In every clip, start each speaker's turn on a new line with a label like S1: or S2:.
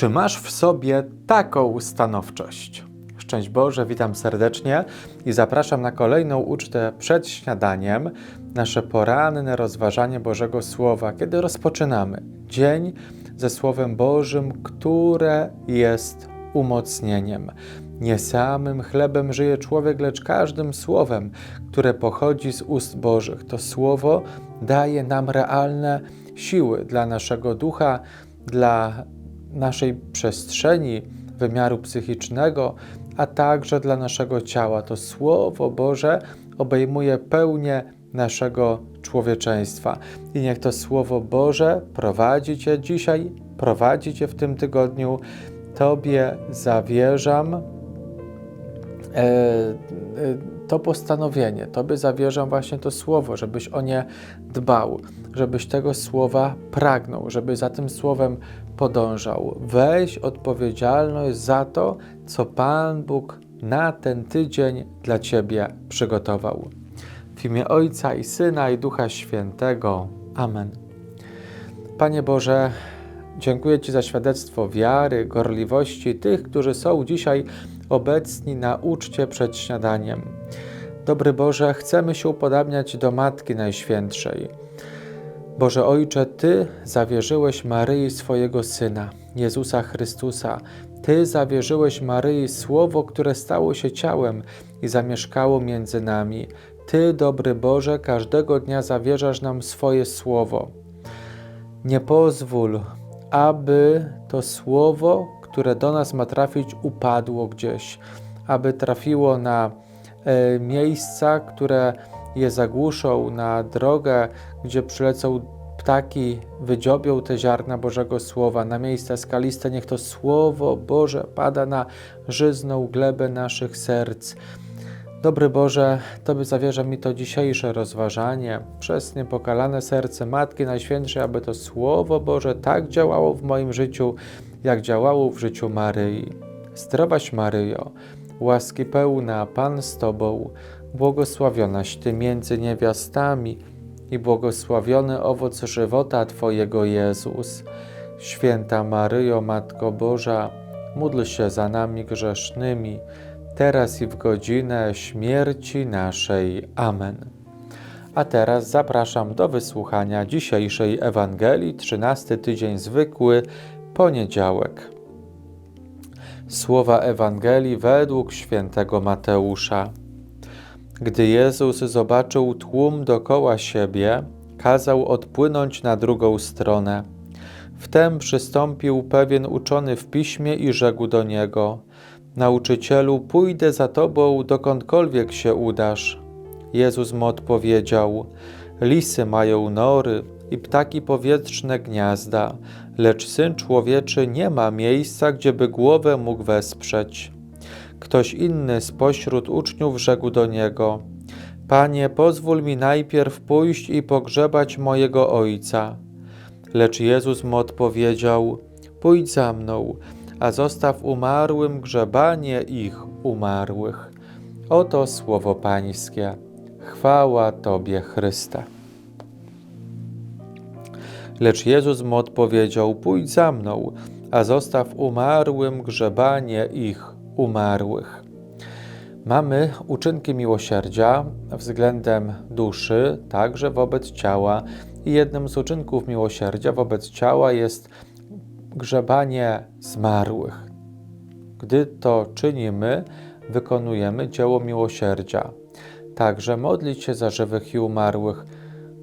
S1: Czy masz w sobie taką stanowczość? Szczęść Boże, witam serdecznie i zapraszam na kolejną ucztę przed śniadaniem, nasze poranne rozważanie Bożego Słowa, kiedy rozpoczynamy dzień ze Słowem Bożym, które jest umocnieniem. Nie samym chlebem żyje człowiek, lecz każdym słowem, które pochodzi z ust Bożych. To słowo daje nam realne siły dla naszego ducha, dla naszej przestrzeni, wymiaru psychicznego, a także dla naszego ciała. To Słowo Boże obejmuje pełnię naszego człowieczeństwa. I niech to Słowo Boże prowadzi Cię dzisiaj, prowadzi Cię w tym tygodniu. Tobie zawierzam e, e, to postanowienie, Tobie zawierzam właśnie to Słowo, żebyś o nie dbał, żebyś tego Słowa pragnął, żeby za tym Słowem podążał. Weź odpowiedzialność za to, co Pan Bóg na ten tydzień dla Ciebie przygotował. W imię Ojca i Syna i Ducha Świętego. Amen. Panie Boże, dziękuję Ci za świadectwo wiary, gorliwości tych, którzy są dzisiaj obecni na uczcie przed śniadaniem. Dobry Boże, chcemy się upodabniać do Matki Najświętszej. Boże Ojcze, Ty zawierzyłeś Maryi swojego Syna, Jezusa Chrystusa. Ty zawierzyłeś Maryi Słowo, które stało się ciałem i zamieszkało między nami. Ty, dobry Boże, każdego dnia zawierzasz nam swoje Słowo. Nie pozwól, aby to Słowo, które do nas ma trafić, upadło gdzieś, aby trafiło na e, miejsca, które je zagłuszą, na drogę, gdzie przylecą ptaki, wydziobią te ziarna Bożego Słowa, na miejsca skaliste, niech to Słowo Boże pada na żyzną glebę naszych serc. Dobry Boże, Tobie zawierzam mi to dzisiejsze rozważanie przez niepokalane serce Matki Najświętszej, aby to Słowo Boże tak działało w moim życiu, jak działało w życiu Maryi. Zdrowaś Maryjo, łaski pełna, Pan z Tobą, błogosławionaś Ty między niewiastami i błogosławiony owoc żywota Twojego Jezus. Święta Maryjo, Matko Boża, módl się za nami grzesznymi, teraz i w godzinę śmierci naszej. Amen. A teraz zapraszam do wysłuchania dzisiejszej Ewangelii, 13 tydzień zwykły, poniedziałek. Słowa Ewangelii według świętego Mateusza. Gdy Jezus zobaczył tłum dokoła siebie, kazał odpłynąć na drugą stronę. Wtem przystąpił pewien uczony w piśmie i rzekł do niego: Nauczycielu, pójdę za tobą dokądkolwiek się udasz. Jezus mu odpowiedział: Lisy mają nory i ptaki powietrzne gniazda, lecz syn człowieczy nie ma miejsca, gdzieby głowę mógł wesprzeć. Ktoś inny spośród uczniów rzekł do niego: Panie, pozwól mi najpierw pójść i pogrzebać mojego ojca. Lecz Jezus mu odpowiedział: Pójdź za mną, a zostaw umarłym grzebanie ich umarłych. Oto słowo Pańskie. Chwała Tobie, Chryste. Lecz Jezus mu odpowiedział: Pójdź za mną, a zostaw umarłym grzebanie ich umarłych. Mamy uczynki miłosierdzia względem duszy, także wobec ciała, i jednym z uczynków miłosierdzia wobec ciała jest grzebanie zmarłych. Gdy to czynimy, wykonujemy dzieło miłosierdzia. Także modlić się za żywych i umarłych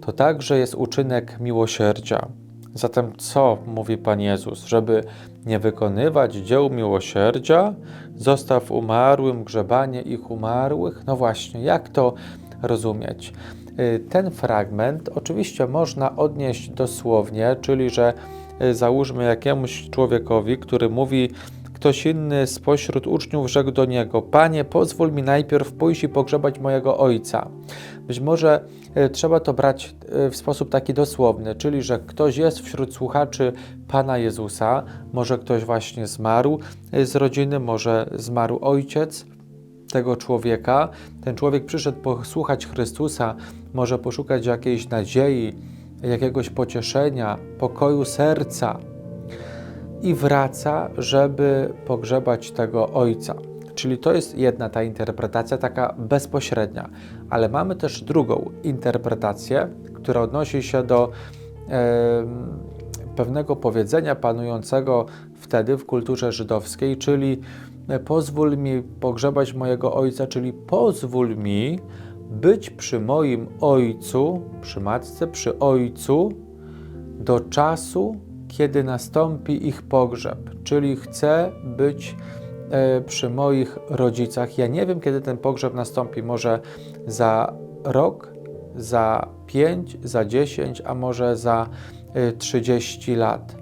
S1: to także jest uczynek miłosierdzia. Zatem co mówi Pan Jezus? Żeby nie wykonywać dzieł miłosierdzia, zostaw umarłym grzebanie ich umarłych? No właśnie, jak to rozumieć? Y, ten fragment oczywiście można odnieść dosłownie, czyli że y, załóżmy jakiemuś człowiekowi, który mówi Ktoś inny spośród uczniów rzekł do niego: Panie, pozwól mi najpierw pójść i pogrzebać mojego ojca. Być może e, trzeba to brać e, w sposób taki dosłowny, czyli że ktoś jest wśród słuchaczy Pana Jezusa, może ktoś właśnie zmarł e, z rodziny, może zmarł ojciec tego człowieka. Ten człowiek przyszedł posłuchać Chrystusa, może poszukać jakiejś nadziei, jakiegoś pocieszenia, pokoju serca i wraca, żeby pogrzebać tego ojca. Czyli to jest jedna ta interpretacja, taka bezpośrednia, ale mamy też drugą interpretację, która odnosi się do e, pewnego powiedzenia panującego wtedy w kulturze żydowskiej, czyli pozwól mi pogrzebać mojego ojca, czyli pozwól mi być przy moim ojcu, przy matce, przy ojcu do czasu, kiedy nastąpi ich pogrzeb, czyli chcę być e, przy moich rodzicach. Ja nie wiem, kiedy ten pogrzeb nastąpi, może za rok, za pięć, za dziesięć, a może za e, trzydzieści lat,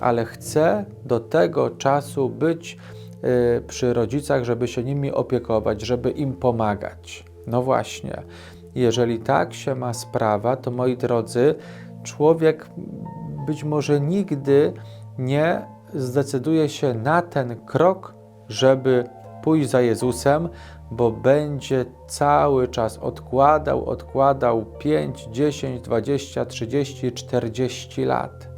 S1: ale chcę do tego czasu być e, przy rodzicach, żeby się nimi opiekować, żeby im pomagać. No właśnie, jeżeli tak się ma sprawa, to moi drodzy, człowiek być może nigdy nie zdecyduje się na ten krok, żeby pójść za Jezusem, bo będzie cały czas odkładał, odkładał 5, 10, 20, 30, 40 lat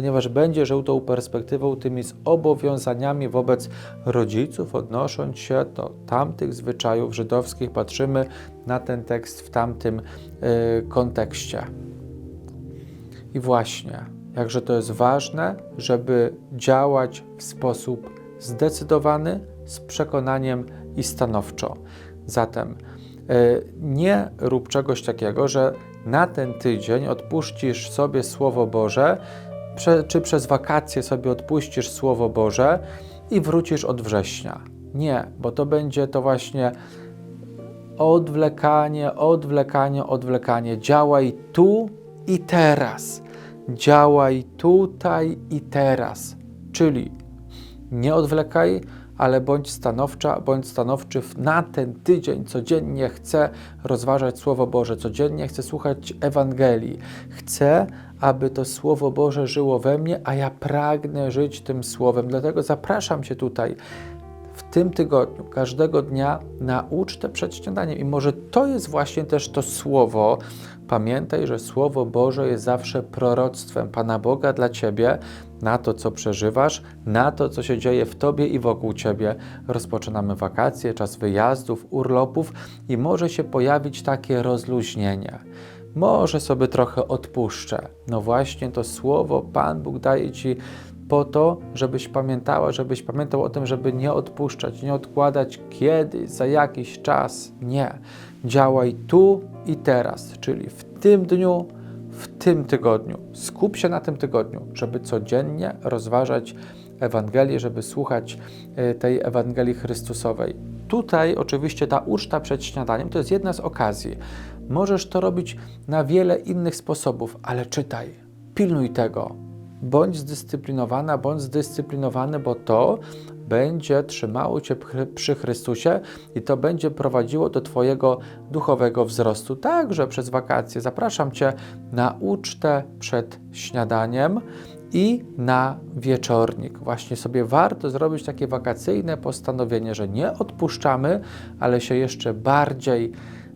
S1: ponieważ będzie żył tą perspektywą, tymi zobowiązaniami wobec rodziców, odnosząc się do tamtych zwyczajów żydowskich. Patrzymy na ten tekst w tamtym y, kontekście. I właśnie, jakże to jest ważne, żeby działać w sposób zdecydowany, z przekonaniem i stanowczo. Zatem y, nie rób czegoś takiego, że na ten tydzień odpuścisz sobie Słowo Boże czy przez wakacje sobie odpuścisz Słowo Boże i wrócisz od września. Nie, bo to będzie to właśnie odwlekanie, odwlekanie, odwlekanie. Działaj tu i teraz. Działaj tutaj i teraz. Czyli nie odwlekaj, ale bądź stanowcza, bądź stanowczy na ten tydzień. Codziennie chcę rozważać Słowo Boże, codziennie chcę słuchać Ewangelii. Chcę, aby to Słowo Boże żyło we mnie, a ja pragnę żyć tym Słowem. Dlatego zapraszam Cię tutaj w tym tygodniu, każdego dnia na ucztę przed śniadaniem. I może to jest właśnie też to Słowo. Pamiętaj, że Słowo Boże jest zawsze proroctwem Pana Boga dla Ciebie, na to, co przeżywasz, na to, co się dzieje w Tobie i wokół Ciebie. Rozpoczynamy wakacje, czas wyjazdów, urlopów i może się pojawić takie rozluźnienie może sobie trochę odpuszczę. No właśnie to słowo Pan Bóg daje Ci po to, żebyś pamiętała, żebyś pamiętał o tym, żeby nie odpuszczać, nie odkładać kiedyś, za jakiś czas. Nie. Działaj tu i teraz, czyli w tym dniu, w tym tygodniu. Skup się na tym tygodniu, żeby codziennie rozważać Ewangelię, żeby słuchać e, tej Ewangelii Chrystusowej. Tutaj oczywiście ta uczta przed śniadaniem to jest jedna z okazji. Możesz to robić na wiele innych sposobów, ale czytaj, pilnuj tego. Bądź zdyscyplinowana, bądź zdyscyplinowany, bo to będzie trzymało Cię przy Chrystusie i to będzie prowadziło do Twojego duchowego wzrostu. Także przez wakacje zapraszam Cię na ucztę przed śniadaniem i na wieczornik. Właśnie sobie warto zrobić takie wakacyjne postanowienie, że nie odpuszczamy, ale się jeszcze bardziej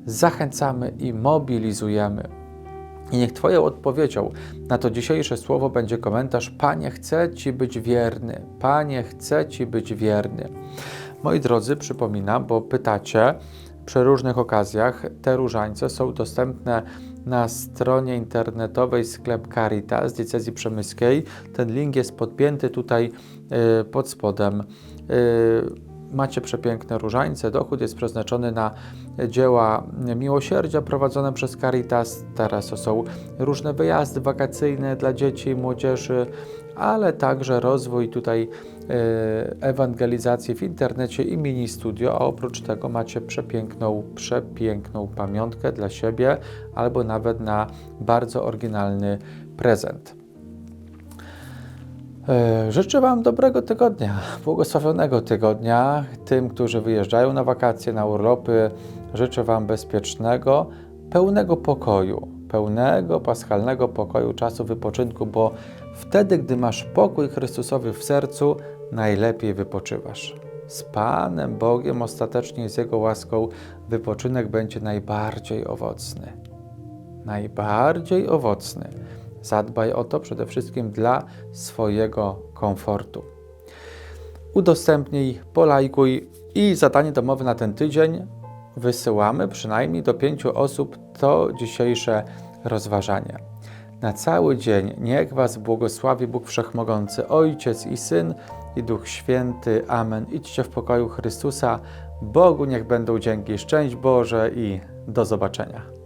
S1: zachęcamy i mobilizujemy. I niech Twoją odpowiedzią na to dzisiejsze słowo będzie komentarz: Panie, chcę Ci być wierny. Panie, chcę Ci być wierny. Moi drodzy, przypominam, bo pytacie przy różnych okazjach, te różańce są dostępne na stronie internetowej sklep Caritas diecezji przemyskiej. Ten link jest podpięty tutaj y, pod spodem. Y, macie przepiękne różańce. Dochód jest przeznaczony na dzieła miłosierdzia prowadzone przez Caritas. Teraz to są różne wyjazdy wakacyjne dla dzieci i młodzieży, ale także rozwój tutaj e, ewangelizacji w internecie i mini studio, a oprócz tego macie przepiękną, przepiękną pamiątkę dla siebie albo nawet na bardzo oryginalny prezent. E, życzę Wam dobrego tygodnia, błogosławionego tygodnia. Tym, którzy wyjeżdżają na wakacje, na urlopy, życzę Wam bezpiecznego, pełnego pokoju, pełnego paschalnego pokoju, czasu wypoczynku, bo wtedy, gdy masz pokój Chrystusowy w sercu, najlepiej wypoczywasz. Z Panem Bogiem, ostatecznie z Jego łaską, wypoczynek będzie najbardziej owocny. Najbardziej owocny Zadbaj o to przede wszystkim dla swojego komfortu. Udostępnij, polajkuj i zadanie domowe na ten tydzień wysyłamy przynajmniej do pięciu osób to dzisiejsze rozważanie. Na cały dzień niech Was błogosławi Bóg Wszechmogący, Ojciec i Syn i Duch Święty. Amen. Idźcie w pokoju Chrystusa. Bogu niech będą dzięki. Szczęść Boże i do zobaczenia.